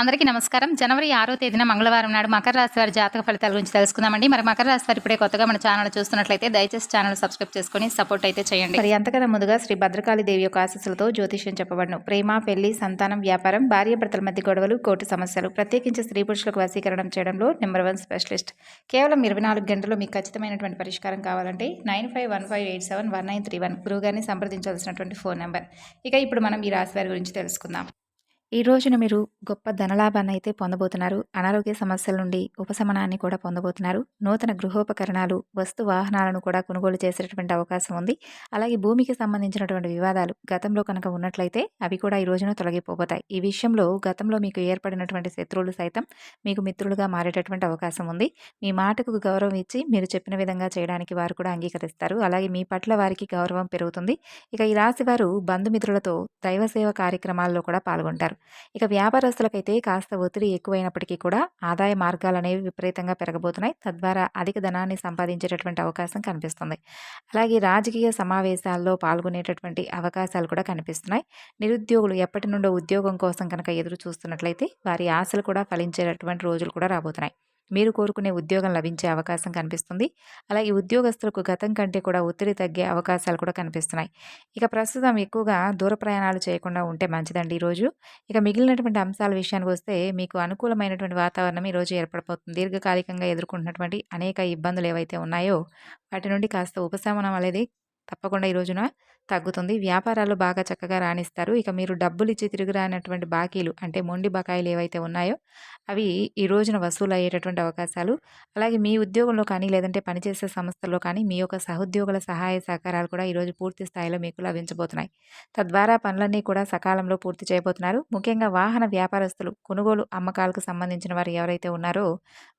అందరికీ నమస్కారం. జనవరి ఆరో తేదీన మంగళవారం నాడు మకర రాశి వారి జాతక ఫలితాల గురించి తెలుసుకుందామండి. మరి మకర రాశి వారు ఇప్పుడే కొత్తగా మన ఛానల్ చూస్తున్నట్లయితే దయచేసి ఛానల్ సబ్స్క్రైబ్ చేసుకుని సపోర్ట్ అయితే చేయండి. మరి అంతకన్నా ముందుగా శ్రీ భద్రకాళి దేవి యొక్క ఆశీస్సులతో జ్యోతిష్యం చెప్పబడను. ప్రేమ పెళ్ళి సంతానం వ్యాపారం భార్య భర్తల మధ్య గొడవలు కోర్టు సమస్యలు. ప్రత్యేకించి స్త్రీ పురుషులకు వశీకరణం చేయడంలో నెంబర్ వన్ స్పెషలిస్ట్. కేవలం ఇరవై నాలుగు గంటలు మీకు ఖచ్చితమైనటువంటి పరిష్కారం కావాలంటే nine five one five eight seven one nine three one గురువుగారిని సంప్రదించాల్సినటువంటి ఫోన్ నెంబర్. ఇక ఇప్పుడు మనం ఈ రాశి వారి గురించి తెలుసుకుందాం. ఈ రోజున మీరు గొప్ప ధనలాభాన్ని అయితే పొందబోతున్నారు. అనారోగ్య సమస్యల నుండి ఉపశమనాన్ని కూడా పొందబోతున్నారు. నూతన గృహోపకరణాలు వస్తు వాహనాలను కూడా కొనుగోలు చేసేటటువంటి అవకాశం ఉంది. అలాగే భూమికి సంబంధించినటువంటి వివాదాలు గతంలో కనుక ఉన్నట్లయితే అవి కూడా ఈ రోజున తొలగిపోతాయి ఈ విషయంలో గతంలో మీకు ఏర్పడినటువంటి శత్రువులు సైతం మీకు మిత్రులుగా మారేటటువంటి అవకాశం ఉంది. మీ మాటకు గౌరవం ఇచ్చి మీరు చెప్పిన విధంగా చేయడానికి వారు కూడా అంగీకరిస్తారు. అలాగే మీ పట్ల వారికి గౌరవం పెరుగుతుంది. ఇక ఈ రాశి వారు బంధుమిత్రులతో దైవ సేవ కార్యక్రమాల్లో కూడా పాల్గొంటారు. ఇక వ్యాపారస్తులకైతే కాస్త ఒత్తిడి ఎక్కువైనప్పటికీ కూడా ఆదాయ మార్గాలు అనేవి విపరీతంగా పెరగబోతున్నాయి. తద్వారా అధిక ధనాన్ని సంపాదించేటటువంటి అవకాశం కనిపిస్తుంది. అలాగే రాజకీయ సమావేశాల్లో పాల్గొనేటటువంటి అవకాశాలు కూడా కనిపిస్తున్నాయి. నిరుద్యోగులు ఎప్పటి నుండో ఉద్యోగం కోసం కనుక ఎదురు చూస్తున్నట్లయితే వారి ఆశలు కూడా ఫలించేటటువంటి రోజులు కూడా రాబోతున్నాయి. మీరు కోరుకునే ఉద్యోగం లభించే అవకాశం కనిపిస్తుంది. అలాగే ఉద్యోగస్తులకు గతం కంటే కూడా ఒత్తిడి తగ్గే అవకాశాలు కూడా కనిపిస్తున్నాయి. ఇక ప్రస్తుతం ఎక్కువగా దూర ప్రయాణాలు చేయకుండా ఉంటే మంచిదండి ఈరోజు. ఇక మిగిలినటువంటి అంశాల విషయానికి వస్తే మీకు అనుకూలమైనటువంటి వాతావరణం ఈరోజు ఏర్పడిపోతుంది దీర్ఘకాలికంగా ఎదుర్కొంటున్నటువంటి అనేక ఇబ్బందులు ఏవైతే ఉన్నాయో వాటి నుండి కాస్త ఉపశమనం అనేది తప్పకుండా ఈ రోజున తగ్గుతుంది. వ్యాపారాలు బాగా చక్కగా రాణిస్తారు. ఇక మీరు డబ్బులు ఇచ్చి తిరిగి రానటువంటి బాకీలు అంటే మొండి బకాయిలు ఏవైతే ఉన్నాయో అవి ఈ రోజున వసూలు అయ్యేటటువంటి అవకాశాలు. అలాగే మీ ఉద్యోగంలో కానీ లేదంటే పనిచేసే సంస్థల్లో కానీ మీ యొక్క సహోద్యోగుల సహాయ సహకారాలు కూడా ఈరోజు పూర్తి స్థాయిలో మీకు లభించబోతున్నాయి. తద్వారా పనులన్నీ కూడా సకాలంలో పూర్తి చేయబోతున్నారు. ముఖ్యంగా వాహన వ్యాపారస్తులు కొనుగోలు అమ్మకాలకు సంబంధించిన వారు ఎవరైతే ఉన్నారో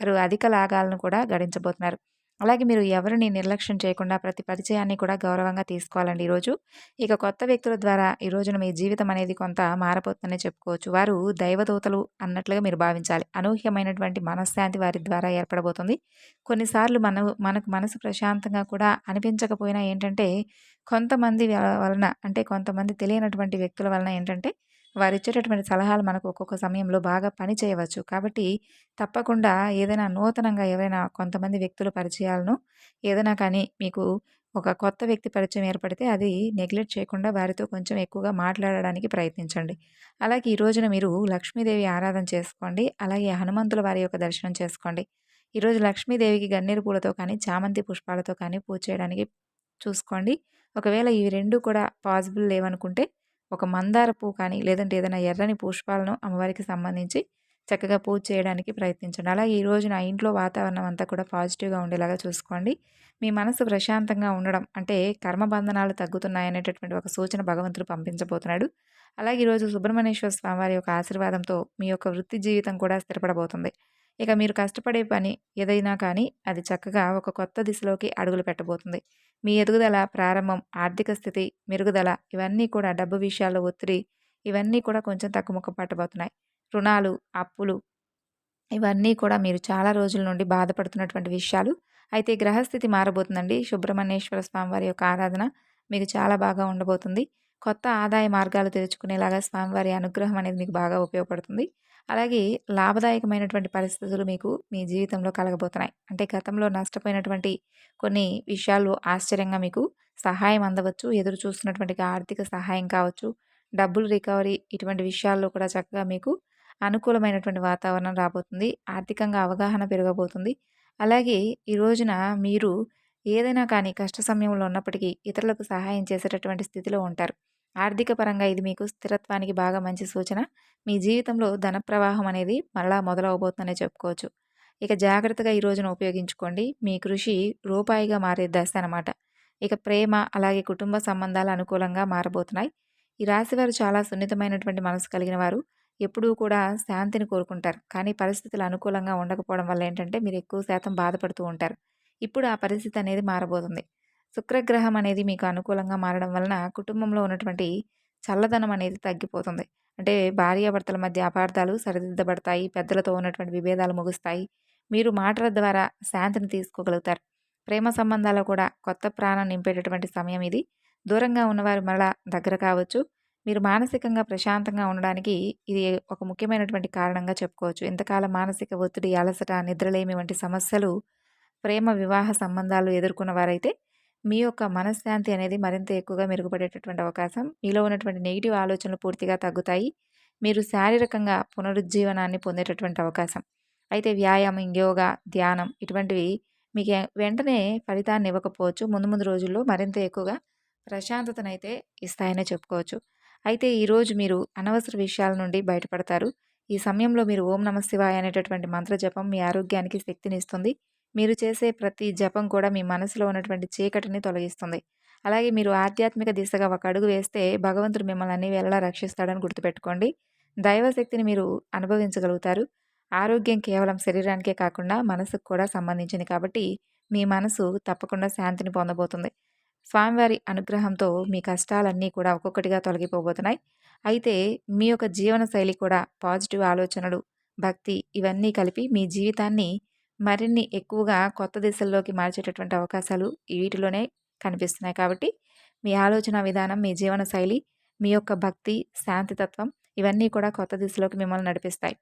వారు అధిక లాభాలను కూడా గడించబోతున్నారు. అలాగే మీరు ఎవరిని నిర్లక్ష్యం చేయకుండా ప్రతి పరిచయాన్ని కూడా గౌరవంగా తీసుకోవాలండి ఈరోజు. ఇక కొత్త వ్యక్తుల ద్వారా ఈ రోజున మీ జీవితం అనేది కొంత మారపోతుందని చెప్పుకోవచ్చు. వారు దైవదూతలు అన్నట్లుగా మీరు భావించాలి. అనూహ్యమైనటువంటి మనశ్శాంతి వారి ద్వారా ఏర్పడబోతుంది. కొన్నిసార్లు మన మనకు మనసు ప్రశాంతంగా కూడా అనిపించకపోయినా ఏంటంటే కొంతమంది వలన అంటే కొంతమంది తెలియనటువంటి వ్యక్తుల వలన ఏంటంటే వారు ఇచ్చేటటువంటి సలహాలు మనకు ఒక్కొక్క సమయంలో బాగా పని చేయవచ్చు. కాబట్టి తప్పకుండా ఏదైనా నూతనంగా ఎవరైనా కొంతమంది వ్యక్తుల పరిచయాలను ఏదైనా కానీ మీకు ఒక కొత్త వ్యక్తి పరిచయం ఏర్పడితే అది నెగ్లెక్ట్ చేయకుండా వారితో కొంచెం ఎక్కువగా మాట్లాడడానికి ప్రయత్నించండి. అలాగే ఈ రోజున మీరు లక్ష్మీదేవి ఆరాధన చేసుకోండి. అలాగే హనుమంతుల వారి యొక్క దర్శనం చేసుకోండి. ఈరోజు లక్ష్మీదేవికి గన్నేరు పూలతో కానీ చామంతి పుష్పాలతో కానీ పూజ చేయడానికి చూసుకోండి. ఒకవేళ ఇవి రెండు కూడా పాసిబుల్ లేవనుకుంటే ఒక మందార పువ్వు కానీ లేదంటే ఏదైనా ఎర్రని పుష్పాలను అమ్మవారికి సంబంధించి చక్కగా పూజ చేయడానికి ప్రయత్నించండి. అలాగే ఈ రోజు నా ఇంట్లో వాతావరణం అంతా కూడా పాజిటివ్గా ఉండేలాగా చూసుకోండి. మీ మనసు ప్రశాంతంగా ఉండడం అంటే కర్మబంధనాలు తగ్గుతున్నాయనేటటువంటి ఒక సూచన భగవంతుడు పంపించబోతున్నాడు. అలాగే ఈరోజు సుబ్రహ్మణ్యేశ్వర స్వామివారి యొక్క ఆశీర్వాదంతో మీ యొక్క వృత్తి జీవితం కూడా స్థిరపడబోతుంది. ఇక మీరు కష్టపడే పని ఏదైనా కానీ అది చక్కగా ఒక కొత్త దిశలోకి అడుగులు పెట్టబోతుంది. మీ ఎదుగుదల ప్రారంభం ఆర్థిక స్థితి మెరుగుదల ఇవన్నీ కూడా డబ్బు విషయాల్లో ఒత్తిడి ఇవన్నీ కూడా కొంచెం తక్కువ పట్టబోతున్నాయి. రుణాలు అప్పులు ఇవన్నీ కూడా మీరు చాలా రోజుల నుండి బాధపడుతున్నటువంటి విషయాలు. అయితే గ్రహస్థితి మారబోతుందండి. సుబ్రహ్మణ్యేశ్వర స్వామి వారి యొక్క ఆరాధన మీకు చాలా బాగా ఉండబోతుంది. కొత్త ఆదాయ మార్గాలు తెరుచుకునేలాగా స్వామివారి అనుగ్రహం అనేది మీకు బాగా ఉపయోగపడుతుంది. అలాగే లాభదాయకమైనటువంటి పరిస్థితులు మీకు మీ జీవితంలో కలగబోతున్నాయి. అంటే గతంలో నష్టపోయినటువంటి కొన్ని విషయాలు ఆశ్చర్యంగా మీకు సహాయం అందవచ్చు. ఎదురు చూస్తున్నటువంటి ఆర్థిక సహాయం కావచ్చు. డబ్బులు రికవరీ ఇటువంటి విషయాల్లో కూడా చక్కగా మీకు అనుకూలమైనటువంటి వాతావరణం రాబోతుంది. ఆర్థికంగా అవగాహన పెరగబోతుంది. అలాగే ఈ రోజున మీరు ఏదైనా కానీ కష్ట సమయంలో ఉన్నప్పటికీ ఇతరులకు సహాయం చేసేటటువంటి స్థితిలో ఉంటారు. ఆర్థిక పరంగా ఇది మీకు స్థిరత్వానికి బాగా మంచి సూచన. మీ జీవితంలో ధన ప్రవాహం అనేది మరలా మొదలవబోతుందనే చెప్పుకోవచ్చు. ఇక జాగ్రత్తగా ఈ రోజున ఉపయోగించుకోండి. మీ కృషి రూపాయిగా మారే దశ అనమాట ఇక ప్రేమ అలాగే కుటుంబ సంబంధాలు అనుకూలంగా మారబోతున్నాయి. ఈ రాశివారు చాలా సున్నితమైనటువంటి మనసు కలిగిన వారు ఎప్పుడూ కూడా శాంతిని కోరుకుంటారు. కానీ పరిస్థితులు అనుకూలంగా ఉండకపోవడం వల్ల ఏంటంటే మీరు ఎక్కువ శాతం బాధపడుతూ ఉంటారు. ఇప్పుడు ఆ పరిస్థితి అనేది మారబోతుంది. శుక్రగ్రహం అనేది మీకు అనుకూలంగా మారడం వలన కుటుంబంలో ఉన్నటువంటి చల్లదనం అనేది తగ్గిపోతుంది. అంటే భార్యాభర్తల మధ్య అపార్థాలు సరిదిద్దబడతాయి పెద్దలతో ఉన్నటువంటి విభేదాలు ముగుస్తాయి. మీరు మాటల ద్వారా శాంతిని తీసుకోగలుగుతారు. ప్రేమ సంబంధాలు కూడా కొత్త ప్రాణం నింపేటటువంటి సమయం ఇది. దూరంగా ఉన్నవారు మరలా దగ్గర కావచ్చు. మీరు మానసికంగా ప్రశాంతంగా ఉండడానికి ఇది ఒక ముఖ్యమైనటువంటి కారణంగా చెప్పుకోవచ్చు. ఇంతకాలం మానసిక ఒత్తిడి అలసట నిద్రలేమి వంటి సమస్యలు ప్రేమ వివాహ సంబంధాలు ఎదుర్కొన్న వారైతే మీ యొక్క మనశ్శాంతి అనేది మరింత ఎక్కువగా మెరుగుపడేటటువంటి అవకాశం. మీలో ఉన్నటువంటి నెగిటివ్ ఆలోచనలు పూర్తిగా తగ్గుతాయి. మీరు శారీరకంగా పునరుజ్జీవనాన్ని పొందేటటువంటి అవకాశం. అయితే వ్యాయామం యోగా ధ్యానం ఇటువంటివి మీకు వెంటనే ఫలితాన్ని ఇవ్వకపోవచ్చు. ముందు ముందు రోజుల్లో మరింత ఎక్కువగా ప్రశాంతతనైతే ఇస్తాయనే చెప్పుకోవచ్చు. అయితే ఈరోజు మీరు అనవసర విషయాల నుండి బయటపడతారు. ఈ సమయంలో మీరు ఓం నమ శివాయ అనేటటువంటి మంత్ర జపం మీ ఆరోగ్యానికి శక్తినిస్తుంది మీరు చేసే ప్రతి జపం కూడా మీ మనసులో ఉన్నటువంటి చీకటిని తొలగిస్తుంది. అలాగే మీరు ఆధ్యాత్మిక దిశగా ఒక అడుగు వేస్తే భగవంతుడు మిమ్మల్ని అన్ని వేళలా రక్షిస్తాడని గుర్తుపెట్టుకోండి. దైవశక్తిని మీరు అనుభవించగలుగుతారు. ఆరోగ్యం కేవలం శరీరానికే కాకుండా మనసుకు కూడా సంబంధించింది కాబట్టి మీ మనసు తప్పకుండా శాంతిని పొందబోతుంది. స్వామివారి అనుగ్రహంతో మీ కష్టాలన్నీ కూడా ఒక్కొక్కటిగా తొలగిపోబోతున్నాయి. అయితే మీ యొక్క జీవన శైలి కూడా పాజిటివ్ ఆలోచనలు భక్తి ఇవన్నీ కలిపి మీ జీవితాన్ని మరిన్ని ఎక్కువగా కొత్త దిశల్లోకి మార్చేటటువంటి అవకాశాలు వీటిలోనే కనిపిస్తున్నాయి కాబట్టి మీ ఆలోచన విధానం మీ జీవన శైలి మీ యొక్క భక్తి శాంతితత్వం ఇవన్నీ కూడా కొత్త దిశలోకి మిమ్మల్ని నడిపిస్తాయి.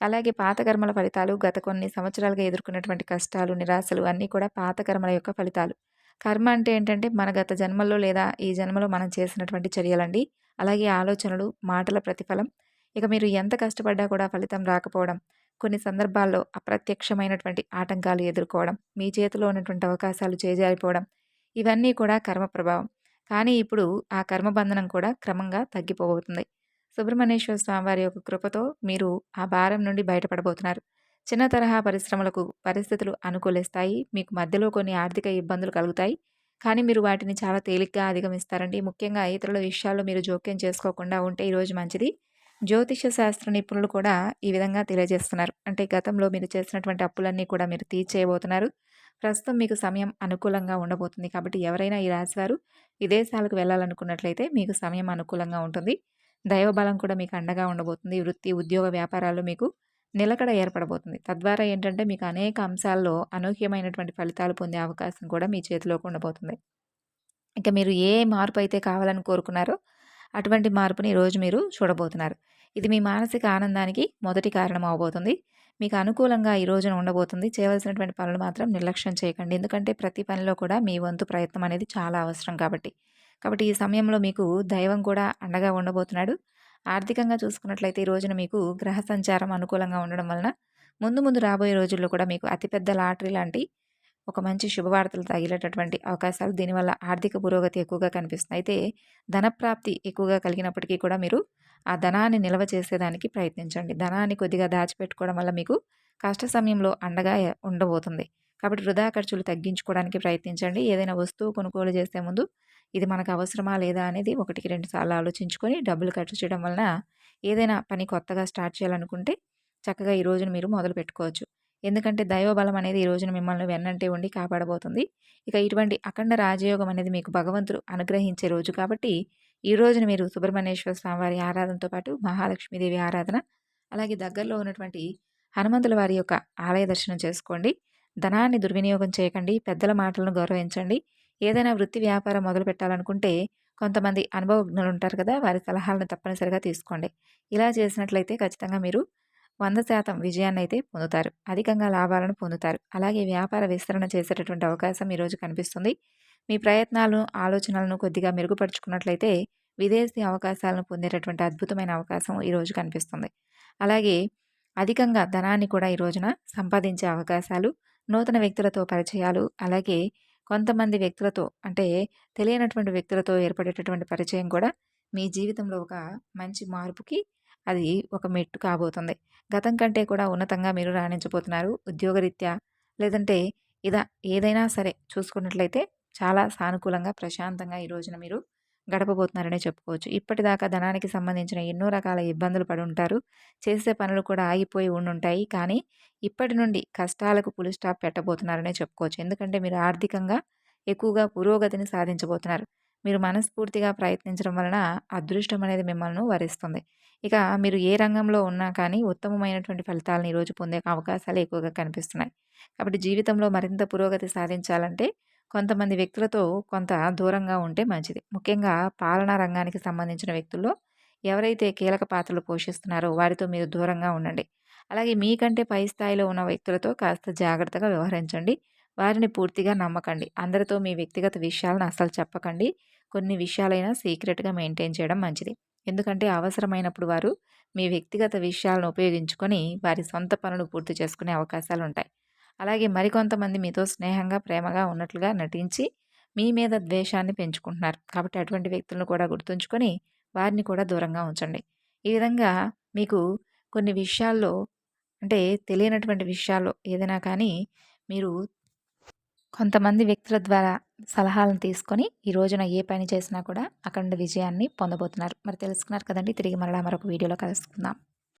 అలాగే పాత కర్మల ఫలితాలు గత కొన్ని సంవత్సరాలుగా ఎదుర్కొన్నటువంటి కష్టాలు నిరాశలు అన్నీ కూడా పాత కర్మల యొక్క ఫలితాలు. కర్మ అంటే ఏంటంటే మన గత జన్మల్లో లేదా ఈ జన్మలో మనం చేసినటువంటి చర్యలండి. అలాగే ఆలోచనలు మాటల ప్రతిఫలం. ఇక మీరు ఎంత కష్టపడ్డా కూడా ఫలితం రాకపోవడం కొన్ని సందర్భాల్లో అప్రత్యక్షమైనటువంటి ఆటంకాలు ఎదుర్కోవడం మీ చేతిలో ఉన్నటువంటి అవకాశాలు చేజారిపోవడం ఇవన్నీ కూడా కర్మ ప్రభావం. కానీ ఇప్పుడు ఆ కర్మబంధనం కూడా క్రమంగా తగ్గిపోబోతుంది. సుబ్రహ్మణ్యేశ్వర స్వామివారి యొక్క కృపతో మీరు ఆ భారం నుండి బయటపడబోతున్నారు. చిన్న తరహా పరిశ్రమలకు పరిస్థితులు అనుకూలిస్తాయి. మీకు మధ్యలో కొన్ని ఆర్థిక ఇబ్బందులు కలుగుతాయి. కానీ మీరు వాటిని చాలా తేలిగ్గా అధిగమిస్తారండి. ముఖ్యంగా ఇతరుల విషయాల్లో మీరు జోక్యం చేసుకోకుండా ఉంటే ఈరోజు మంచిది. జ్యోతిష శాస్త్ర నిపుణులు కూడా ఈ విధంగా తెలియజేస్తున్నారు. అంటే గతంలో మీరు చేసినటువంటి అప్పులన్నీ కూడా మీరు తీర్చేయబోతున్నారు. ప్రస్తుతం మీకు సమయం అనుకూలంగా ఉండబోతుంది కాబట్టి ఎవరైనా ఈ రాశివారు విదేశాలకు వెళ్ళాలనుకున్నట్లయితే మీకు సమయం అనుకూలంగా ఉంటుంది. దైవబలం కూడా మీకు అండగా ఉండబోతుంది. వృత్తి ఉద్యోగ వ్యాపారాల్లో మీకు నిలకడ ఏర్పడబోతుంది. తద్వారా ఏంటంటే మీకు అనేక అంశాల్లో అనూహ్యమైనటువంటి ఫలితాలు పొందే అవకాశం కూడా మీ చేతిలోకి ఉండబోతుంది. ఇక మీరు ఏ మార్పు అయితే కావాలని కోరుకున్నారో అటువంటి మార్పుని ఈరోజు మీరు చూడబోతున్నారు. ఇది మీ మానసిక ఆనందానికి మొదటి కారణం అవబోతుంది. మీకు అనుకూలంగా ఈ రోజున ఉండబోతుంది. చేయవలసినటువంటి పనులు మాత్రం నిర్లక్ష్యం చేయకండి. ఎందుకంటే ప్రతి పనిలో కూడా మీ వంతు ప్రయత్నం అనేది చాలా అవసరం కాబట్టి. కాబట్టి ఈ సమయంలో మీకు దైవం కూడా అండగా ఉండబోతున్నాడు. ఆర్థికంగా చూసుకున్నట్లయితే ఈ రోజున మీకు గ్రహ సంచారం అనుకూలంగా ఉండడం వలన ముందు ముందు రాబోయే రోజుల్లో కూడా మీకు అతిపెద్ద లాటరీ లాంటి ఒక మంచి శుభవార్తలు తగిలేటటువంటి అవకాశాలు దీనివల్ల ఆర్థిక పురోగతి ఎక్కువగా కనిపిస్తుంది. అయితే ధనప్రాప్తి ఎక్కువగా కలిగినప్పటికీ కూడా మీరు ఆ ధనాన్ని నిల్వ చేసేదానికి ప్రయత్నించండి. ధనాన్ని కొద్దిగా దాచిపెట్టుకోవడం వల్ల మీకు కష్ట సమయంలో అండగా ఉండబోతుంది. కాబట్టి వృధా ఖర్చులు తగ్గించుకోవడానికి ప్రయత్నించండి. ఏదైనా వస్తువు కొనుగోలు చేసే ముందు ఇది మనకు అవసరమా లేదా అనేది ఒకటికి రెండు సార్లు ఆలోచించుకొని డబ్బులు ఖర్చు చేయడం వలన ఏదైనా పని కొత్తగా స్టార్ట్ చేయాలనుకుంటే చక్కగా ఈ రోజున మీరు మొదలు పెట్టుకోవచ్చు ఎందుకంటే దైవబలం అనేది ఈ రోజున మిమ్మల్ని వెన్నంటే ఉండి కాపాడబోతుంది. ఇక ఇటువంటి అఖండ రాజయోగం అనేది మీకు భగవంతుడు అనుగ్రహించే రోజు కాబట్టి ఈ రోజున మీరు సుబ్రహ్మణ్యేశ్వర స్వామివారి ఆరాధనతో పాటు మహాలక్ష్మీదేవి ఆరాధన అలాగే దగ్గరలో ఉన్నటువంటి హనుమంతుల వారి యొక్క ఆలయ దర్శనం చేసుకోండి. ధనాన్ని దుర్వినియోగం చేయకండి. పెద్దల మాటలను గౌరవించండి. ఏదైనా వృత్తి వ్యాపారం మొదలు పెట్టాలనుకుంటే కొంతమంది అనుభవజ్ఞులు ఉంటారు కదా వారి సలహాలను తప్పనిసరిగా తీసుకోండి. ఇలా చేసినట్లయితే ఖచ్చితంగా మీరు వంద శాతం విజయాన్ని అయితే పొందుతారు. అధికంగా లాభాలను పొందుతారు. అలాగే వ్యాపార విస్తరణ చేసేటటువంటి అవకాశం ఈరోజు కనిపిస్తుంది. మీ ప్రయత్నాలను ఆలోచనలను కొద్దిగా మెరుగుపరుచుకున్నట్లయితే విదేశీ అవకాశాలను పొందేటటువంటి అద్భుతమైన అవకాశం ఈరోజు కనిపిస్తుంది. అలాగే అధికంగా ధనాన్ని కూడా ఈ రోజున సంపాదించే అవకాశాలు నూతన వ్యక్తులతో పరిచయాలు అలాగే కొంతమంది వ్యక్తులతో అంటే తెలియనటువంటి వ్యక్తులతో ఏర్పడేటటువంటి పరిచయం కూడా మీ జీవితంలో ఒక మంచి మార్పుకి అది ఒక మెట్టు కాబోతుంది. గతం కంటే కూడా ఉన్నతంగా మీరు రాణించబోతున్నారు ఉద్యోగరీత్యా. లేదంటే ఇదా ఏదైనా సరే చూసుకున్నట్లయితే చాలా సానుకూలంగా ప్రశాంతంగా ఈ రోజున మీరు గడపబోతున్నారనే చెప్పుకోవచ్చు. ఇప్పటిదాకా ధనానికి సంబంధించిన ఎన్నో రకాల ఇబ్బందులు పడి ఉంటారు చేసే పనులు కూడా ఆగిపోయి ఉండుంటాయి. కానీ ఇప్పటి నుండి కష్టాలకు పులి స్టాప్ పెట్టబోతున్నారనే చెప్పుకోవచ్చు. ఎందుకంటే మీరు ఆర్థికంగా ఎక్కువగా పురోగతిని సాధించబోతున్నారు. మీరు మనస్ఫూర్తిగా ప్రయత్నించడం వలన అదృష్టం అనేది మిమ్మల్ని వరిస్తుంది. ఇక మీరు ఏ రంగంలో ఉన్నా కానీ ఉత్తమమైనటువంటి ఫలితాలను ఈరోజు పొందే అవకాశాలు ఎక్కువగా కనిపిస్తున్నాయి. కాబట్టి జీవితంలో మరింత పురోగతి సాధించాలంటే కొంతమంది వ్యక్తులతో కొంత దూరంగా ఉంటే మంచిది. ముఖ్యంగా పాలనా రంగానికి సంబంధించిన వ్యక్తుల్లో ఎవరైతే కీలక పాత్రలు పోషిస్తున్నారో వారితో మీరు దూరంగా ఉండండి. అలాగే మీకంటే పై స్థాయిలో ఉన్న వ్యక్తులతో కాస్త జాగ్రత్తగా వ్యవహరించండి. వారిని పూర్తిగా నమ్మకండి. అందరితో మీ వ్యక్తిగత విషయాలను అసలు చెప్పకండి. కొన్ని విషయాలైనా సీక్రెట్గా మెయింటైన్ చేయడం మంచిది. ఎందుకంటే అవసరమైనప్పుడు వారు మీ వ్యక్తిగత విషయాలను ఉపయోగించుకొని వారి సొంత పనులు పూర్తి చేసుకునే అవకాశాలు ఉంటాయి. అలాగే మరికొంతమంది మీతో స్నేహంగా ప్రేమగా ఉన్నట్లుగా నటించి మీ మీద ద్వేషాన్ని పెంచుకుంటున్నారు. కాబట్టి అటువంటి వ్యక్తులను కూడా గుర్తుంచుకొని వారిని కూడా దూరంగా ఉంచండి. ఈ విధంగా మీకు కొన్ని విషయాల్లో అంటే తెలియనటువంటి విషయాల్లో ఏదైనా కానీ మీరు కొంతమంది వ్యక్తుల ద్వారా సలహాలను తీసుకొని ఈ రోజున ఏ పని చేసినా కూడా అఖండ విజయాన్ని పొందబోతున్నారు. మరి తెలుసుకున్నారు కదండి. తిరిగి మరలా మరొక వీడియోలో కలుసుకుందాం.